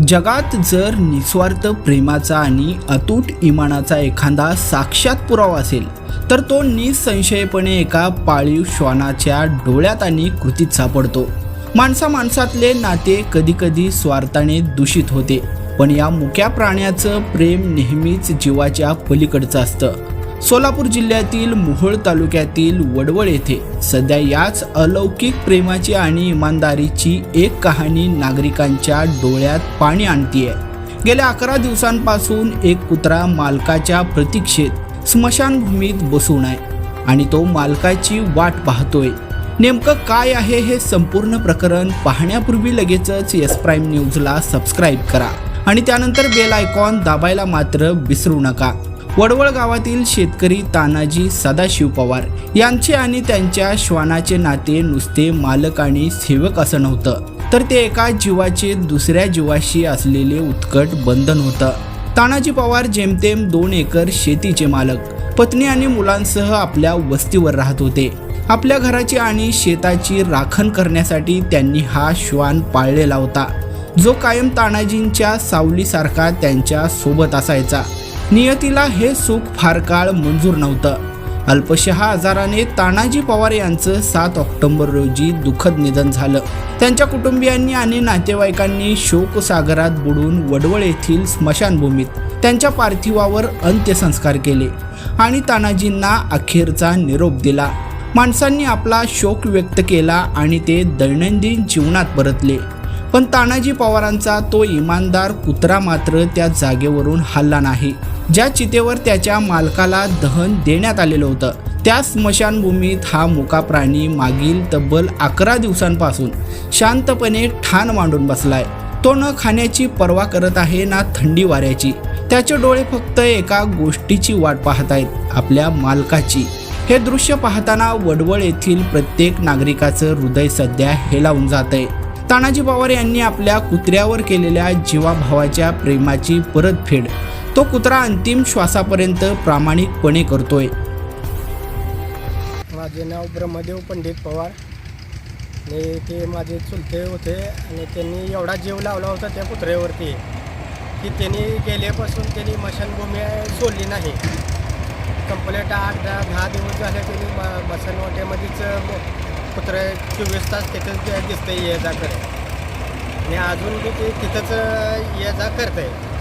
जगात जर निस्वार्थ प्रेमाचा आणि अतूट इमानाचा एखादा साक्षात पुरावा असेल तर तो निसंशयपणे एका पाळीव श्वानाच्या डोळ्यात आणि कृतीत सापडतो. माणसा माणसातले नाते कधीकधी स्वार्थाने दूषित होते पण या मुक्या प्राण्याचं प्रेम नेहमीच जीवाच्या पलीकडचं असतं. सोलापूर जिल्ह्यातील मोहोळ तालुक्यातील वडवळ येथे सध्या याच अलौकिक प्रेमाची आणि इमानदारीची एक कहाणी नागरिकांच्या डोळ्यात पाणी आणतीये. गेल्या अकरा दिवसांपासून एक कुत्रा मालकाच्या प्रतीक्षेत स्मशानभूमीत बसून आहे आणि तो मालकाची वाट पाहतोय. नेमकं काय आहे हे संपूर्ण प्रकरण पाहण्यापूर्वी लगेचच एस प्राईम न्यूजला सबस्क्राईब करा आणि त्यानंतर बेल आयकॉन दाबायला मात्र विसरू नका. वडवळ गावातील शेतकरी तानाजी सदाशिव पवार यांचे आणि त्यांच्या श्वानाचे नाते नुसते मालक आणि सेवक असं नव्हतं तर ते एका जीवाचे दुसऱ्या जीवाशी असलेले उत्कट बंधन होतं. तानाजी पवार जेमतेम दोन एकर शेतीचे मालक पत्नी आणि मुलांसह आपल्या वस्तीवर राहत होते. आपल्या घराची आणि शेताची राखण करण्यासाठी त्यांनी हा श्वान पाळलेला होता जो कायम तानाजींच्या सावलीसारखा त्यांच्यासोबत असायचा. नियतीला हे सुख फार काळ मंजूर नव्हतं. अल्पशहा आजाराने तानाजी पवार यांचं सात ऑक्टोबर रोजी दुःखद निधन झालं. त्यांच्या कुटुंबियांनी आणि नातेवाईकांनी शोकसागरात बुडून वडवळ येथील स्मशानभूमीत त्यांच्या पार्थिवावर अंत्यसंस्कार केले आणि तानाजींना अखेरचा निरोप दिला. माणसांनी आपला शोक व्यक्त केला आणि ते दैनंदिन जीवनात परतले. पण तानाजी पवारांचा तो इमानदार कुत्रा मात्र त्या जागेवरून हल्ला नाही. ज्या चितेवर त्याच्या मालकाला दहन देण्यात आलेलं होतं त्या स्मशानभूमीत हा मुका प्राणी मागील तब्बल अकरा दिवसांपासून शांतपणे ठाण मांडून बसलाय. तो न खाण्याची पर्वा करत आहे ना थंडी वाऱ्याची. त्याचे डोळे फक्त एका गोष्टीची वाट पाहत आहेत आपल्या मालकाची. हे दृश्य पाहताना वडवळ येथील प्रत्येक नागरिकाचं हृदय सध्या हेलावून जात आहे तानाजी पवार यांनी आपल्या कुत्र्यावर केलेल्या जीवाभावाच्या प्रेमाची परतफेड. तो कुत्रा अंतिम श्वासापर्यंत प्रामाणिकपणे करतोय. माझे नाव ब्रह्मदेव पंडित पवार. आणि ते माझे चुलते होते आणि त्यांनी एवढा जीव लावला होता त्या कुत्र्यावरती की त्यांनी गेल्यापासून त्यांनी मशानभूमी सोडली नाही. कंप्लेट आठ दहा दहा दिवस झाले त्यांनी म मशानवाट्यामध्येच कुत्रे चोवीस तास तिथंच दिसतं ये जा करत. आणि अजून बी ते तिथंच ये जा करत आहे